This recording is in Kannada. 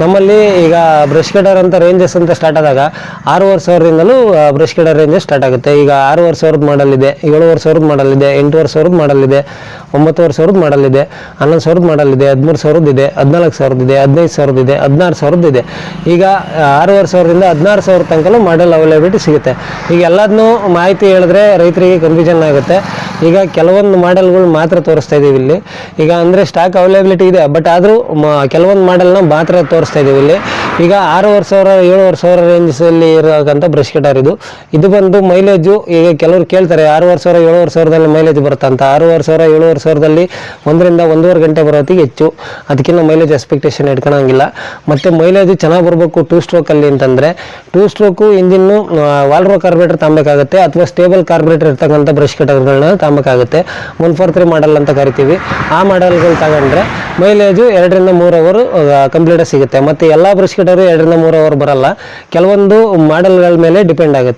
ನಮ್ಮಲ್ಲಿ ಈಗ ಬ್ರಷ್ ಕಟರ್ ಅಂತ ರೇಂಜಸ್ ಅಂತ ಸ್ಟಾರ್ಟ್ ಆದಾಗ ಆರೂವರೆ ಸಾವಿರದಿಂದಲೂ ಬ್ರಷ್ ಕಟರ್ ರೇಂಜಸ್ ಸ್ಟಾರ್ಟ್ ಆಗುತ್ತೆ. ಈಗ ಆರೂವರೆ ಸಾವಿರದ ಮಾಡಲ್ ಇದೆ, ಏಳುವರೆ ಸಾವಿರದ ಮಾಡಲ್ ಇದೆ, ಎಂಟೂವರೆ ಸಾವಿರದ ಮಾಡಲ್ ಇದೆ, ಒಂಬತ್ತುವರೆ ಸಾವಿರದ ಮಾಡಲ್ ಇದೆ, ಹನ್ನೊಂದು ಸಾವಿರದ ಮಾಡಲ್ ಇದೆ, ಹದಿಮೂರು ಸಾವಿರದ್ದು ಇದೆ, ಹದಿನಾಲ್ಕು ಸಾವಿರದ ಇದೆ, ಹದಿನೈದು ಸಾವಿರದ ಇದೆ, ಹದಿನಾರು ಸಾವಿರದ್ದು ಇದೆ. ಈಗ ಆರೂವರೆ ಸಾವಿರದಿಂದ ಹದಿನಾರು ಸಾವಿರ ತನಕ ಮಾಡಲ್ ಅವೈಲೇಬಿಲಿಟಿ ಸಿಗುತ್ತೆ. ಈಗ ಎಲ್ಲದನ್ನೂ ಮಾಹಿತಿ ಹೇಳಿದ್ರೆ ರೈತರಿಗೆ ಕನ್ಫ್ಯೂಷನ್ ಆಗುತ್ತೆ. ಈಗ ಕೆಲವೊಂದು ಮಾಡೆಲ್ಗಳು ಮಾತ್ರ ತೋರಿಸ್ತಾ ಇದ್ದೀವಿ ಇಲ್ಲಿ. ಈಗ ಅಂದರೆ ಸ್ಟಾಕ್ ಅವೈಲೇಬಿಲಿಟಿ ಇದೆ ಬಟ್ ಆದರೂ ಕೆಲವೊಂದು ಮಾಡೆಲ್ನ ಮಾತ್ರ ತೋರಿಸ್ತಾ ಇದ್ದೀವಿ ಇಲ್ಲಿ. ಈಗ ಆರೂವರೆ ಸಾವಿರ, ಏಳುವರೆ ಸಾವಿರ ರೇಂಜಲ್ಲಿ ಇರೋಕ್ಕಂಥ ಬ್ರಷ್ ಕಟರ್ ಇದು. ಇದು ಬಂದು ಮೈಲೇಜು ಈಗ ಕೆಲವರು ಕೇಳ್ತಾರೆ, ಆರೂವರೆ ಸಾವಿರ, ಏಳುವರೆ ಸಾವಿರದಲ್ಲಿ ಮೈಲೇಜ್ ಬರುತ್ತೆ ಅಂತ. ಆರೂವರೆ ಸಾವಿರ, ಏಳುವರೆ ಸಾವಿರದಲ್ಲಿ ಒಂದರಿಂದ ಒಂದೂವರೆ ಗಂಟೆ ಬರೋತ್ತಿಗೆ ಹೆಚ್ಚು. ಅದಕ್ಕಿಂತ ಮೈಲೇಜ್ ಎಕ್ಸ್ಪೆಕ್ಟೇಷನ್ ಇಟ್ಕೊಳಂಗಿಲ್ಲ. ಮತ್ತು ಮೈಲೇಜು ಚೆನ್ನಾಗಿ ಬರಬೇಕು ಟೂ ಸ್ಟ್ರೋಕಲ್ಲಿ ಅಂತಂದರೆ ಟೂ ಸ್ಟ್ರೋಕು ಇಂಜಿನ್ನು ವಾಲ್ರೋ ಕಾರ್ಬೇಟರ್ ತಾಂಬೇಕಾಗುತ್ತೆ ಅಥವಾ ಸ್ಟೇಬಲ್ ಕಾರ್ಬೇಟರ್ ಇರ್ತಕ್ಕಂಥ ಬ್ರಷ್ ಕಟರ್ಗಳನ್ನ ತಾಂಬೇಕಾಗುತ್ತೆ ಒನ್ ಫೋರ್ ತ್ರೀ ಮಾಡಲ್ ಅಂತ ಕರಿತೀವಿ. ಆ ಮಾಡಲ್ಗಳು ತಗೊಂಡ್ರೆ ಮೈಲೇಜು ಎರಡರಿಂದ ಮೂರು ಅವರು ಕಂಪ್ಲೀಟ್ ಸಿಗುತ್ತೆ. ಮತ್ತು ಎಲ್ಲ ಬ್ರಷ್ ಕಟರು ಎರಡರಿಂದ ಮೂರು ಅವರ್ ಬರಲ್ಲ. ಕೆಲವೊಂದು ಮಾಡೆಲ್ಗಳ ಮೇಲೆ ಡಿಪೆಂಡ್ ಆಗುತ್ತೆ.